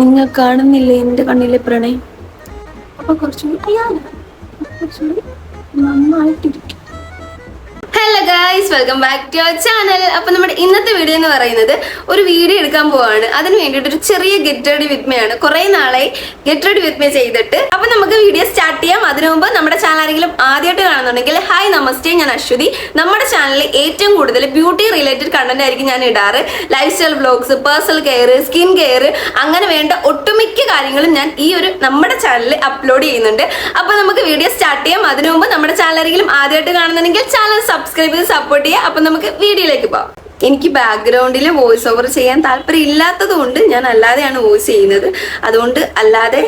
നിങ്ങൾ കാണുന്നില്ലേ എന്റെ കണ്ണിലെ പ്രണയം? അപ്പൊ കുറച്ചുകൂടി നന്നായിട്ടിരിക്കും. Guys welcome back to our channel അപ്പൊ നമ്മുടെ ഇന്നത്തെ വീഡിയോ എന്ന് പറയുന്നത് ഒരു വീഡിയോ എടുക്കാൻ പോവാണ്. അതിന് വേണ്ടിയിട്ട് ഒരു ചെറിയ ഗെറ്റ് റെഡി വിത്മയാണ് കുറേ നാളായി ഗെറ്റ് റെഡി വിത്മ ചെയ്തിട്ട്. അപ്പൊ നമുക്ക് വീഡിയോ സ്റ്റാർട്ട് ചെയ്യാം. അതിനു മുമ്പ് നമ്മുടെ ചാനൽ ആരെങ്കിലും ആദ്യമായിട്ട് കാണുന്നുണ്ടെങ്കിൽ ഹായ് നമസ്തേ ഞാൻ അശ്വതി. നമ്മുടെ ചാനലിൽ ഏറ്റവും കൂടുതൽ ബ്യൂട്ടി റിലേറ്റഡ് കണ്ടന്റ് ആയിരിക്കും ഞാൻ ഇടാറ്. Lifestyle vlogs personal care skin care അങ്ങനെ വേണ്ട ഒട്ടുമിക്ക കാര്യങ്ങളും ഞാൻ ഈ ഒരു നമ്മുടെ ചാനലിൽ അപ്ലോഡ് ചെയ്യുന്നുണ്ട്. അപ്പൊ നമുക്ക് വീഡിയോ സ്റ്റാർട്ട് ചെയ്യാം. അതിനു മുമ്പ് നമ്മുടെ ചാനൽ ആരെങ്കിലും ആദ്യമായിട്ട് കാണുന്നുണ്ടെങ്കിൽ ചാനൽ സബ്സ്ക്രൈബ് ചെയ്ത് സപ്പോർട്ട് ചെയ്യുക അപ്പൊ നമുക്ക് വീഡിയോയിലേക്ക് പോകാം എനിക്ക് ബാക്ക്ഗ്രൗണ്ടിൽ വോയിസ് ഓവർ ചെയ്യാൻ താല്പര്യം ഇല്ലാത്തത് കൊണ്ട് ഞാൻ അല്ലാതെയാണ് വോയിസ് ചെയ്യുന്നത്. അതുകൊണ്ട് അല്ലാതെ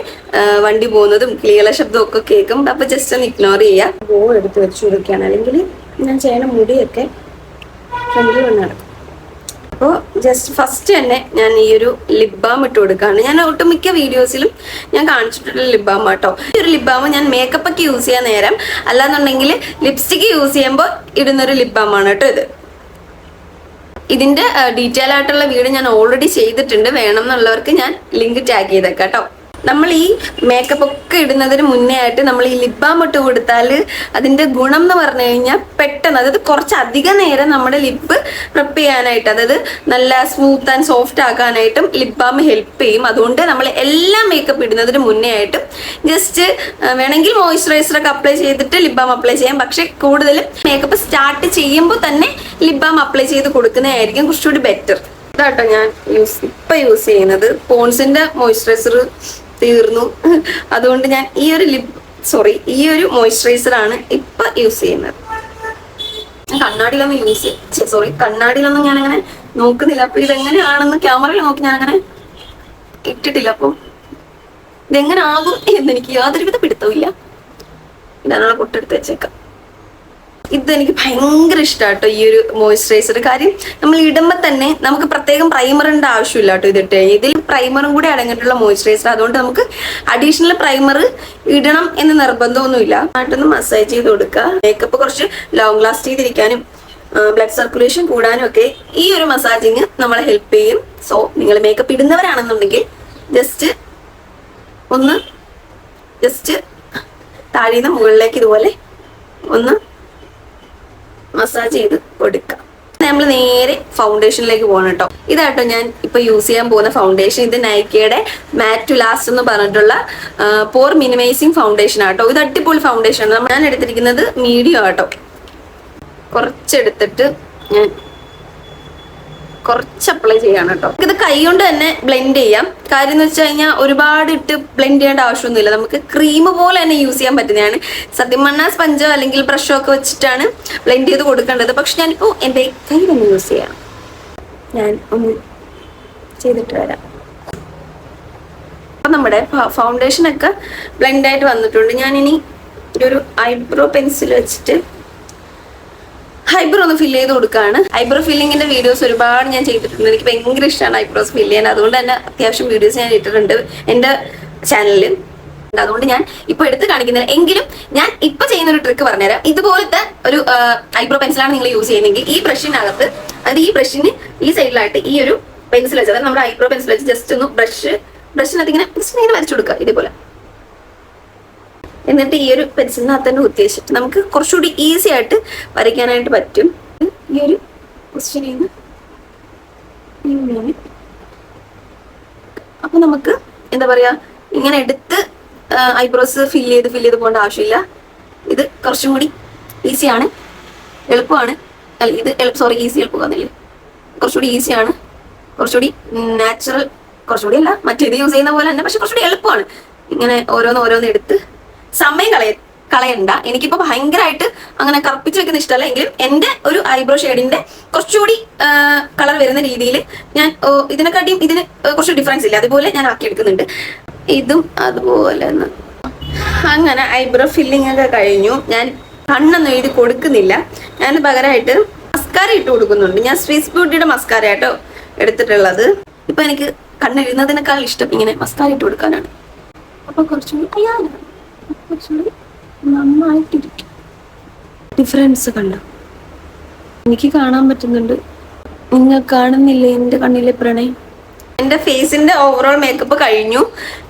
വണ്ടി പോകുന്നതും കിളികളെ ശബ്ദവും ഒക്കെ കേൾക്കും. അപ്പൊ ജസ്റ്റ് ഒന്ന് ഇഗ്നോർ ചെയ്യുക ബോ എടുത്ത് വെച്ച് കൊടുക്കുകയാണ്. അല്ലെങ്കിൽ ഞാൻ ചെയ്യണ മുടിയൊക്കെ ഫ്രണ്ടിൽ വന്ന് നടക്കും. അപ്പോൾ ജസ്റ്റ് ഫസ്റ്റ് തന്നെ ഞാൻ ഈ ഒരു ലിപ് ബാം ഇട്ട് കൊടുക്കുകയാണ് ഞാൻ ഒട്ടുമിക്ക വീഡിയോസിലും ഞാൻ കാണിച്ചിട്ടുള്ള ലിപ് ബാം കേട്ടോ ഈ ഒരു ലിപ് ബാം ഞാൻ മേക്കപ്പ് ഒക്കെ യൂസ് ചെയ്യാൻ നേരം അല്ലാന്നുണ്ടെങ്കിൽ ലിപ്സ്റ്റിക്ക് യൂസ് ചെയ്യുമ്പോൾ ഇടുന്നൊരു ലിപ് ബാം ആണ് കേട്ടോ ഇത്. ഇതിന്റെ ഡീറ്റെയിൽ ആയിട്ടുള്ള വീഡിയോ ഞാൻ ഓൾറെഡി ചെയ്തിട്ടുണ്ട്. വേണം എന്നുള്ളവർക്ക് ഞാൻ ലിങ്ക് ടാഗ് ചെയ്തേക്കാം കേട്ടോ. നമ്മൾ ഈ മേക്കപ്പ് ഒക്കെ ഇടുന്നതിന് മുന്നേ ആയിട്ട് നമ്മൾ ഈ ലിപ് ബാം ഇട്ട് കൊടുത്താൽ അതിന്റെ ഗുണം എന്ന് പറഞ്ഞു കഴിഞ്ഞാൽ പെട്ടെന്ന് അതായത് കുറച്ച് അധിക നേരം നമ്മുടെ ലിപ്പ് പ്രിപ്പ് ചെയ്യാനായിട്ട് അതായത് നല്ല സ്മൂത്ത് ആൻഡ് സോഫ്റ്റ് ആക്കാനായിട്ടും ലിപ് ബാം ഹെൽപ്പ് ചെയ്യും. അതുകൊണ്ട് നമ്മൾ എല്ലാ മേക്കപ്പ് ഇടുന്നതിന് മുന്നേ ആയിട്ടും ജസ്റ്റ് വേണമെങ്കിൽ മോയ്സ്ചറൈസർ ഒക്കെ അപ്ലൈ ചെയ്തിട്ട് ലിപ് ബാം അപ്ലൈ ചെയ്യാം. പക്ഷേ കൂടുതലും മേക്കപ്പ് സ്റ്റാർട്ട് ചെയ്യുമ്പോൾ തന്നെ ലിപ് ബാം അപ്ലൈ ചെയ്ത് കൊടുക്കുന്നതായിരിക്കും കുറച്ചുകൂടി ബെറ്റർ ഇതാട്ടോ ഞാൻ യൂസ് ഇപ്പൊ യൂസ് ചെയ്യുന്നത്. പോൺസിന്റെ മോയ്സ്ചറൈസർ തീർന്നു. അതുകൊണ്ട് ഞാൻ ഈ ഒരു ലിപ് സോറി ഈ ഒരു മോയ്സ്ചറൈസർ ആണ് ഇപ്പൊ യൂസ് ചെയ്യുന്നത്. ഞാൻ കണ്ണാടിയിലൊന്നും യൂസ് സോറി കണ്ണാടിയിലൊന്നും ഞാൻ അങ്ങനെ നോക്കുന്നില്ല. അപ്പൊ ഇതെങ്ങനെയാണെന്ന് ക്യാമറയിൽ നോക്കി ഞാൻ അങ്ങനെ ഇട്ടിട്ടില്ല. അപ്പൊ ഇതെങ്ങനെ ആകും എന്ന് എനിക്ക് യാതൊരുവിധ പിടുത്തവും ഇടാനുള്ള പൊട്ടെടുത്ത് വെച്ചേക്കാം. ഇതെനിക്ക് ഭയങ്കര ഇഷ്ടമാട്ടോ ഈ ഒരു മോയ്സ്ചറൈസർ കാര്യം നമ്മൾ ഇടുമ്പോൾ തന്നെ നമുക്ക് പ്രത്യേകം പ്രൈമറിന്റെ ആവശ്യമില്ല കേട്ടോ ഇതിട്ട്. ഇതിൽ പ്രൈമറും കൂടി അടങ്ങിയിട്ടുള്ള മോയ്സ്ചറൈസർ അതുകൊണ്ട് നമുക്ക് അഡീഷണൽ പ്രൈമർ ഇടണം എന്ന് നിർബന്ധമൊന്നുമില്ല. ആയിട്ടൊന്ന് മസാജ് ചെയ്ത് കൊടുക്കുക. മേക്കപ്പ് കുറച്ച് ലോങ് ലാസ്റ്റ് ചെയ്തിരിക്കാനും ബ്ലഡ് സർക്കുലേഷൻ കൂടാനും ഒക്കെ ഈ ഒരു മസാജിങ് നമ്മളെ ഹെൽപ്പ് ചെയ്യും. സോ നിങ്ങൾ മേക്കപ്പ് ഇടുന്നവരാണെന്നുണ്ടെങ്കിൽ ജസ്റ്റ് ഒന്ന് ജസ്റ്റ് താഴെ നിന്ന് മുകളിലേക്ക് ഇതുപോലെ ഒന്ന് മസാജ് ചെയ്ത് കൊടുക്കാം. നമ്മൾ നേരെ ഫൗണ്ടേഷനിലേക്ക് പോകണം കേട്ടോ. ഇതാട്ടോ ഞാൻ ഇപ്പൊ യൂസ് ചെയ്യാൻ പോകുന്ന ഫൗണ്ടേഷൻ ഇത് നൈക്കയുടെ മാറ്റ് ടു ലാസ്റ്റ് എന്ന് പറഞ്ഞിട്ടുള്ള പോർ മിനിമൈസിങ് ഫൗണ്ടേഷൻ ആട്ടോ ഇത് അടിപൊളി ഫൗണ്ടേഷൻ ആണ്. ഞാൻ എടുത്തിരിക്കുന്നത് മീഡിയം ആട്ടോ കുറച്ചെടുത്തിട്ട് ഞാൻ കുറച്ച് അപ്ലൈ ചെയ്യാണ് കേട്ടോ ഇത് കൈ കൊണ്ട് തന്നെ ബ്ലെൻഡ് ചെയ്യാം. കാര്യം എന്ന് വെച്ച് കഴിഞ്ഞാൽ ഒരുപാട് ഇട്ട് ബ്ലെൻഡ് ചെയ്യേണ്ട ആവശ്യമൊന്നുമില്ല. നമുക്ക് ക്രീം പോലെ തന്നെ യൂസ് ചെയ്യാൻ പറ്റുന്നതാണ്. സത്യം പറഞ്ഞാൽ സ്പഞ്ചോ അല്ലെങ്കിൽ ബ്രഷോ ഒക്കെ വെച്ചിട്ടാണ് ബ്ലെൻഡ് ചെയ്ത് കൊടുക്കേണ്ടത്. പക്ഷെ ഞാനിപ്പോൾ എന്റെ കൈ തന്നെ യൂസ് ചെയ്യാം. ഞാൻ ഒന്ന് ചെയ്തിട്ട് വരാം. അപ്പം നമ്മുടെ ഫൗണ്ടേഷൻ ഒക്കെ ബ്ലെൻഡ് ആയിട്ട് വന്നിട്ടുണ്ട്. ഞാനിനി ഒരു ഐബ്രോ പെൻസിൽ വെച്ചിട്ട് ഐബ്രോ ഒന്ന് ഫിൽ ചെയ്ത് കൊടുക്കുകയാണ് ഐബ്രോ ഫില്ലിങ്ങിന്റെ വീഡിയോസ് ഒരുപാട് ഞാൻ ചെയ്തിട്ടുണ്ട്. എനിക്ക് ഭയങ്കര ഇഷ്ടമാണ് ഐബ്രോസ് ഫില്ല് ചെയ്യാൻ. അതുകൊണ്ട് തന്നെ അത്യാവശ്യം വീഡിയോസ് ഞാൻ ഇട്ടിട്ടുണ്ട് എന്റെ ചാനലിൽ അതുകൊണ്ട് ഞാൻ ഇപ്പൊ എടുത്ത് കാണിക്കുന്നില്ല എങ്കിലും ഞാൻ ഇപ്പൊ ചെയ്യുന്ന ഒരു ട്രിക്ക് പറഞ്ഞുതരാം. ഇതുപോലത്തെ ഒരു ഐബ്രോ പെൻസിലാണ് നിങ്ങൾ യൂസ് ചെയ്യുന്നതെങ്കിൽ ഈ ബ്രഷിനകത്ത് അത് ഈ ബ്രഷിന് ഈ സൈഡിലായിട്ട് ഈ ഒരു പെൻസിൽ വെച്ച് അതായത് നമ്മുടെ ഐബ്രോ പെൻസിൽ വെച്ച് ജസ്റ്റ് ഒന്ന് ബ്രഷ് ബ്രഷിനകത്ത് ഇങ്ങനെ ജസ്റ്റ് ഇങ്ങനെ വരച്ചു കൊടുക്കുക ഇതേപോലെ. എന്നിട്ട് ഈ ഒരു പെൻസിലിനകത്ത് തന്നെ ഉദ്ദേശിച്ചിട്ട് നമുക്ക് കുറച്ചുകൂടി ഈസി ആയിട്ട് വരയ്ക്കാനായിട്ട് പറ്റും. ഈ ഒരു ഇങ്ങനെ. അപ്പൊ നമുക്ക് എന്താ പറയാ ഇങ്ങനെ എടുത്ത് ഐബ്രോസ് ഫിൽ ചെയ്ത് ഫിൽ ചെയ്ത് പോകേണ്ട ആവശ്യമില്ല. ഇത് കുറച്ചും കൂടി ഈസിയാണ് എളുപ്പമാണ്. അല്ല ഇത് സോറി ഈസി എളുപ്പമാകുന്നില്ല. കുറച്ചുകൂടി ഈസിയാണ് കുറച്ചുകൂടി നാച്ചുറൽ കുറച്ചുകൂടി അല്ല മറ്റേത് യൂസ് ചെയ്യുന്ന പോലെ തന്നെ പക്ഷെ കുറച്ചുകൂടി എളുപ്പമാണ്. ഇങ്ങനെ ഓരോന്ന് ഓരോന്ന് എടുത്ത് സമയം കളയ കളയണ്ട. എനിക്കിപ്പോ ഭയങ്കരമായിട്ട് അങ്ങനെ കറുപ്പിച്ച് വെക്കുന്ന ഇഷ്ടമല്ല. എങ്കിലും എന്റെ ഒരു ഐബ്രോ ഷെയ്ഡിന്റെ കുറച്ചുകൂടി കളർ വരുന്ന രീതിയിൽ ഞാൻ ഇതിനെക്കാട്ടിയും ഇതിന് കുറച്ച് ഡിഫറൻസ് ഇല്ല? അതുപോലെ ഞാൻ ആക്കി ആക്കിയെടുക്കുന്നുണ്ട് ഇതും അതുപോലെ അങ്ങനെ ഐബ്രോ ഫില്ലിംഗ് ഒക്കെ കഴിഞ്ഞു. ഞാൻ കണ്ണൊന്നും എഴുതി കൊടുക്കുന്നില്ല. ഞാൻ പകരമായിട്ട് മസ്കാര ഇട്ട് കൊടുക്കുന്നുണ്ട്. ഞാൻ സ്വിസ് ബ്യൂട്ടിയുടെ മസ്കാര ആട്ടോ എടുത്തിട്ടുള്ളത്. ഇപ്പൊ എനിക്ക് കണ്ണെഴുതുന്നതിനേക്കാൾ ഇഷ്ടം ഇങ്ങനെ മസ്കാര ഇട്ട് കൊടുക്കാനാണ്. അപ്പൊ കുറച്ചും കൂടി കുറച്ചും കൂടി നന്നായിട്ടിരിക്കും. ഡിഫറൻസ് കണ്ടോ? എനിക്ക് കാണാൻ പറ്റുന്നുണ്ട്. നിങ്ങൾ കാണുന്നില്ലേ എന്റെ കണ്ണിലെ പ്രണയം? എന്റെ ഫേസിന്റെ ഓവറോൾ മേക്കപ്പ് കഴിഞ്ഞു.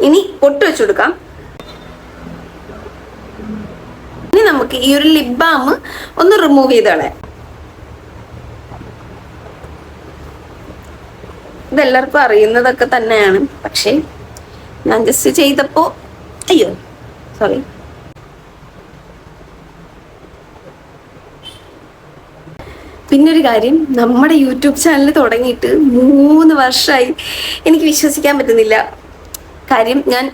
ഇനി പൊട്ട് വെച്ചു കൊടുക്കാം. ഇനി നമുക്ക് ഈ ഒരു ലിപ് ബാം ഒന്ന് റിമൂവ് ചെയ്ത് കളയാം. ഇതെല്ലാവർക്കും അറിയുന്നതൊക്കെ തന്നെയാണ്. പക്ഷേ ഞാൻ ജസ്റ്റ് ചെയ്തപ്പോൾ അയ്യോ സോറി പിന്നെ ഒരു കാര്യം നമ്മുടെ യൂട്യൂബ് ചാനൽ തുടങ്ങിയിട്ട് മൂന്ന് വർഷമായി എനിക്ക് വിശ്വസിക്കാൻ പറ്റുന്നില്ല. കാര്യം ഞാൻ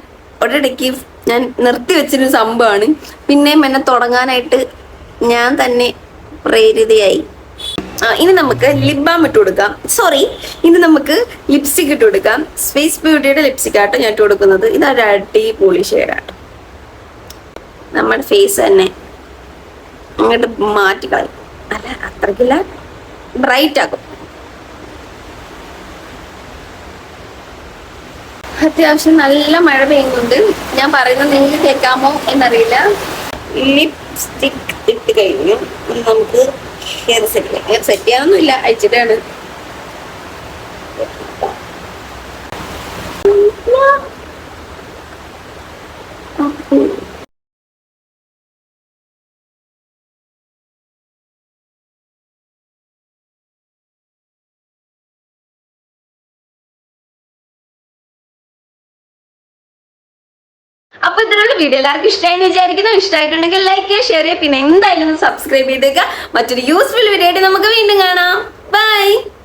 ഒരിടയ്ക്ക് ഞാൻ നിർത്തി വെച്ചൊരു സംഭവമാണ് പിന്നെയും എന്നെ തുടങ്ങാനായിട്ട് ഞാൻ തന്നെ പ്രേരിതയായി. ഇനി നമുക്ക് ലിപ് ബാം ഇട്ട് കൊടുക്കാം. സോറി ഇനി നമുക്ക് ലിപ്സ്റ്റിക് ഇട്ട് കൊടുക്കാം. സ്പേസ് ബ്യൂട്ടിയുടെ ലിപ്സ്റ്റിക് ആട്ടോ ഞാൻ ഇട്ട് കൊടുക്കുന്നത്. ഇതൊരു അടിപൊളി ഷെയ്ഡാട്ടോ നമ്മുടെ ഫേസ് തന്നെ. അങ്ങോട്ട് മാറ്റിക്കളയും അല്ല അത്രക്കില്ല ബ്രൈറ്റ് ആക്കും അത്യാവശ്യം നല്ല മഴ പെയ്യുന്നുണ്ട്. ഞാൻ പറയുന്നത് നിങ്ങൾക്ക് കേൾക്കാമോ എന്നറിയില്ല. ലിപ്സ്റ്റിക് ഇട്ട് കഴിഞ്ഞു. നമുക്ക് ഹെയർ സെറ്റ് ചെയ്യാം. ഹെയർ സെറ്റ് ചെയ്യാനൊന്നുമില്ല അയച്ചിട്ടാണ് അപ്പൊ ഇതിനുള്ള വീഡിയോ എല്ലാവർക്കും ഇഷ്ടമായി വിചാരിക്കുന്നു. ഇഷ്ടമായിട്ടുണ്ടെങ്കിൽ ലൈക്ക് ചെയ്യുക ഷെയർ ചെയ്യുക. പിന്നെ എന്തായാലും സബ്സ്ക്രൈബ് ചെയ്തേക്കുക. മറ്റൊരു യൂസ്ഫുൾ വീഡിയോ ആയിട്ട് നമുക്ക് വീണ്ടും കാണാം. ബൈ